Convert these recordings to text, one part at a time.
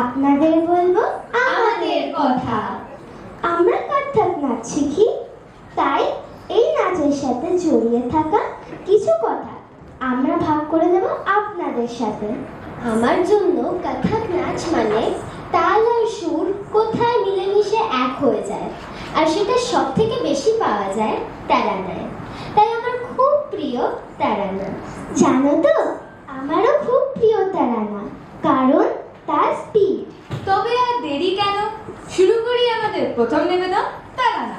আপনাদের বলব আমাদের কথা। আমরা কত্থক নাচ শিখি তাই এই নাচের সাথে জড়িয়ে থাকা কিছু কথা আমরা ভাগ করে দেব আপনাদের সাথে। আমার জন্য কথক নাচ মানে তাল আর সুর কোথায় মিলেমিশে এক হয়ে যায়, আর সেটা সব থেকে বেশি পাওয়া যায় তারানায়। তাই আমার খুব প্রিয় তারানা। জানো তো, আমারও খুব প্রিয় তারানা, কারণ আমাদের প্রথম নিবেদন তারা না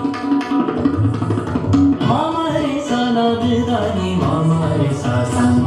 தானே மாமாரி சாசம்